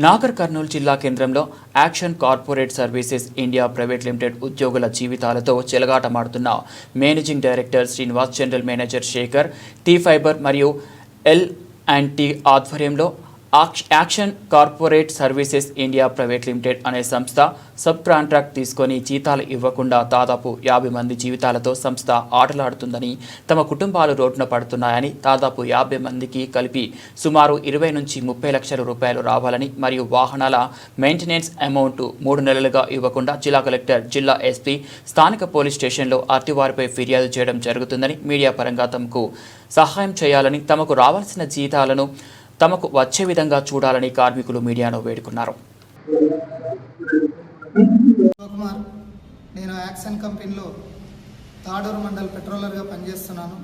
నాగర్ కర్నూలు జిల్లా కేంద్రంలో action corporate services India private limited ఉద్యోగుల జీవితాలతో చెలగాటమాడుతున్న managing director Srinivas general manager Shekhar T fibre మరియు ఎల్ అండ్ టీ ఆధ్వర్యంలో action corporate services India private limited అనే సంస్థ సబ్ కాంట్రాక్ట్ తీసుకొని జీతాలు ఇవ్వకుండా దాదాపు యాభై మంది జీవితాలతో సంస్థ ఆటలాడుతుందని తమ కుటుంబాలు రోడ్డున పడుతున్నాయని దాదాపు యాభై మందికి కలిపి సుమారు ఇరవై నుంచి ముప్పై లక్షల రూపాయలు రావాలని మరియు వాహనాల మెయింటెనెన్స్ అమౌంట్ మూడు నెలలుగా ఇవ్వకుండా జిల్లా కలెక్టర్ జిల్లా ఎస్పీ స్థానిక పోలీస్ స్టేషన్లో అర్టివారిపై ఫిర్యాదు చేయడం జరుగుతుందని మీడియా పరంగా తమకు సహాయం చేయాలని తమకు రావాల్సిన జీతాలను తమకు వచ్చే విధంగా చూడాలని కార్మికులు మీడియాను వేడుకున్నారు. శివకుమార్ నేను యాక్సన్ కంపెనీలో తాడూరు మండల్ పెట్రోలర్గా పనిచేస్తున్నాను.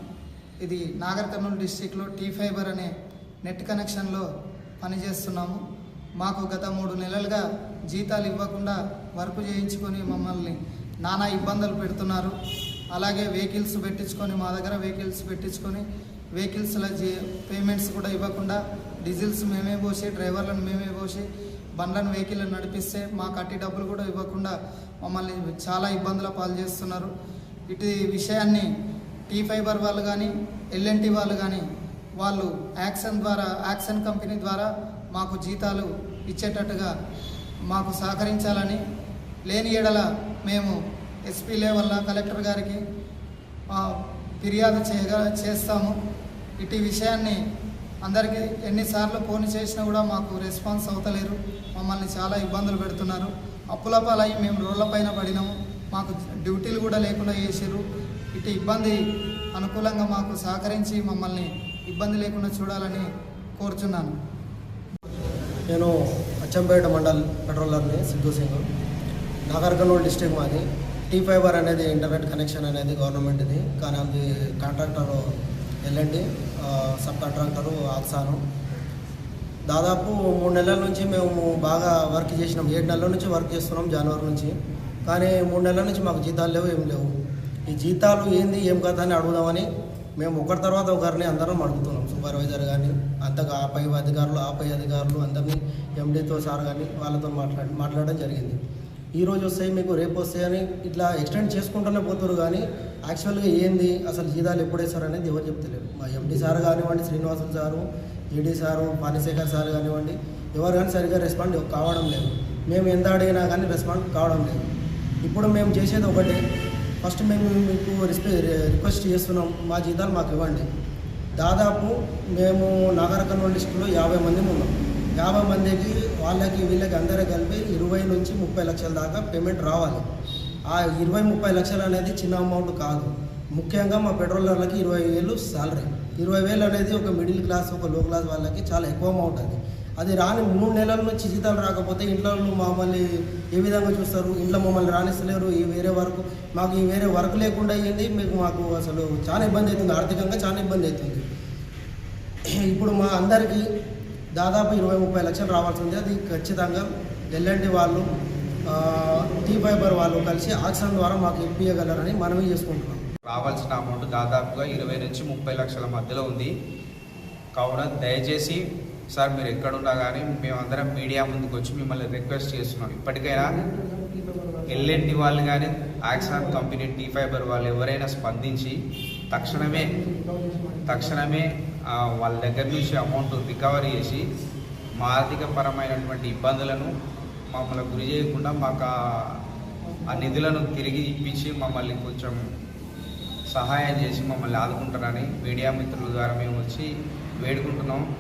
ఇది నాగర్ కర్నూలు డిస్టిక్లో టీ ఫైబర్ అనే నెట్ కనెక్షన్లో పనిచేస్తున్నాము. మాకు గత మూడు నెలలుగా జీతాలు ఇవ్వకుండా వర్క్ చేయించుకొని మమ్మల్ని నానా ఇబ్బందులు పెడుతున్నారు. అలాగే వెహికల్స్ పెట్టించుకొని మా దగ్గర వెహికల్స్ పెట్టించుకొని వెహికల్స్ల జీ పేమెంట్స్ కూడా ఇవ్వకుండా డీజిల్స్ మేమే పోసి డ్రైవర్లను మేమే పోసి బండ్లను వెహికల్ నడిపిస్తే మా కట్టి డబ్బులు కూడా ఇవ్వకుండా మమ్మల్ని చాలా ఇబ్బందుల పాలు చేస్తున్నారు. ఇటు విషయాన్ని టీ ఫైబర్ వాళ్ళు కానీ ఎల్ఎన్టీ వాళ్ళు కానీ వాళ్ళు యాక్షన్ ద్వారా యాక్షన్ కంపెనీ ద్వారా మాకు జీతాలు ఇచ్చేటట్టుగా మాకు సహకరించాలని లేని ఎడల మేము ఎస్పీ లెవెల్లో కలెక్టర్ గారికి ఫిర్యాదు చేయగా చేస్తాము. ఇటు విషయాన్ని అందరికీ ఎన్నిసార్లు ఫోన్ చేసినా కూడా మాకు రెస్పాన్స్ అవుతలేరు. మమ్మల్ని చాలా ఇబ్బందులు పెడుతున్నారు. అప్పుల పాలయ్యి మేము రోడ్లపైన పడినాము. మాకు డ్యూటీలు కూడా లేకుండా చేసారు ఇటు ఇబ్బంది అనుకూలంగా మాకు సహకరించి మమ్మల్ని ఇబ్బంది లేకుండా చూడాలని కోరుచున్నాను. నేను అచ్చంపేట మండల్ పెట్రోలర్ని సిద్ధు సింగ్. నాగర్కర్నూలు డిస్టిక్ మాది. టీ ఫైబర్ అనేది ఇంటర్నెట్ కనెక్షన్ అనేది గవర్నమెంట్ది కానీ అది కాంట్రాక్టర్ ఎల్ఎండి సబ్ కాంట్రాక్టరు ఆక్సాను దాదాపు మూడు నెలల నుంచి మేము బాగా వర్క్ చేసినాం. ఏడు నెలల నుంచి వర్క్ చేస్తున్నాం జనవరి నుంచి. కానీ మూడు నెలల నుంచి మాకు జీతాలు లేవు ఏం లేవు. ఈ జీతాలు ఏంది ఏం కథ అని అడుగుదామని మేము ఒకరి తర్వాత ఒకరిని అందరం అడుగుతున్నాం. సూపర్వైజర్ కానీ అంతగా ఆ పై అధికారులు ఆపై అధికారులు అందరినీ ఎండీతో సార్ కానీ వాళ్ళతో మాట్లాడి మాట్లాడడం జరిగింది. ఈరోజు వస్తాయి మీకు రేపు వస్తాయని ఇట్లా ఎక్స్టెండ్ చేసుకుంటూనే పోతారు కానీ యాక్చువల్గా ఏంది? అసలు జీతాలు ఎప్పుడేస్తారు అనేది ఎవరు చెప్తలేరు. మా ఎండి సార్ కానివ్వండి Srinivasulu sir ED sir Panishekhar sir కానివ్వండి ఎవరు కానీ సరిగ్గా రెస్పాండ్ కావడం లేదు. మేము ఎంత అడిగినా కానీ రెస్పాండ్ కావడం లేదు. ఇప్పుడు మేము చేసేది ఒకటే. ఫస్ట్ మేము మీకు రిక్వెస్ట్ చేస్తున్నాం మా జీతాలు మాకు ఇవ్వండి. దాదాపు మేము నాగర డిస్టిక్లో యాభై మంది ఉన్నాం. యాభై మందికి వాళ్ళకి వీళ్ళకి అందరూ కలిపి ఇరవై నుంచి ముప్పై లక్షల దాకా పేమెంట్ రావాలి. ఆ ఇరవై ముప్పై లక్షలు అనేది చిన్న అమౌంట్ కాదు. ముఖ్యంగా మా పెట్రోలర్లకి ఇరవై వేలు సాలరీ ఇరవై వేలు అనేది ఒక మిడిల్ క్లాస్ ఒక లో క్లాస్ వాళ్ళకి చాలా ఎక్కువ అమౌంట్ అది. అది రాని మూడు నెలల నుంచి జీతాలు రాకపోతే ఇంట్లో మమ్మల్ని ఏ విధంగా చూస్తారు? ఇంట్లో మమ్మల్ని రాణిస్తలేరు ఈ వేరే వర్క్. మాకు ఈ వేరే వర్క్ లేకుండా అయ్యింది మీకు మాకు అసలు చాలా ఇబ్బంది అవుతుంది. ఆర్థికంగా చాలా ఇబ్బంది అవుతుంది. ఇప్పుడు మా అందరికీ దాదాపు ఇరవై ముప్పై లక్షలు రావాల్సి ఉంది అది ఖచ్చితంగా ఎల్ఎండి వాళ్ళు టీ ఫైబర్ వాళ్ళు కలిసి ఆక్షన్ ద్వారా మాకు ఇప్పించగలరని మనవి చేసుకుంటున్నాం. రావాల్సిన అమౌంట్ దాదాపుగా ఇరవై నుంచి ముప్పై లక్షల మధ్యలో ఉంది. కావున దయచేసి సార్ మీరు ఎక్కడున్నా కానీ మేమందరం మీడియా ముందుకు వచ్చి మిమ్మల్ని రిక్వెస్ట్ చేస్తున్నాం. ఇప్పటికైనా ఎల్ఎన్టీ వాళ్ళు కానీ యాక్సాన్ కంపెనీ టీ ఫైబర్ వాళ్ళు ఎవరైనా స్పందించి తక్షణమే తక్షణమే వాళ్ళ దగ్గర నుంచి అమౌంట్ రికవరీ చేసి మా ఆర్థిక పరమైనటువంటి ఇబ్బందులను మమ్మల్ని గురి చేయకుండా మాకు ఆ- ఆ నిధులను తిరిగి ఇప్పించి మమ్మల్ని కొంచెం సహాయం చేసి మమ్మల్ని ఆదుకుంటారని మీడియా మిత్రుల ద్వారా మేము వచ్చి వేడుకుంటున్నాం.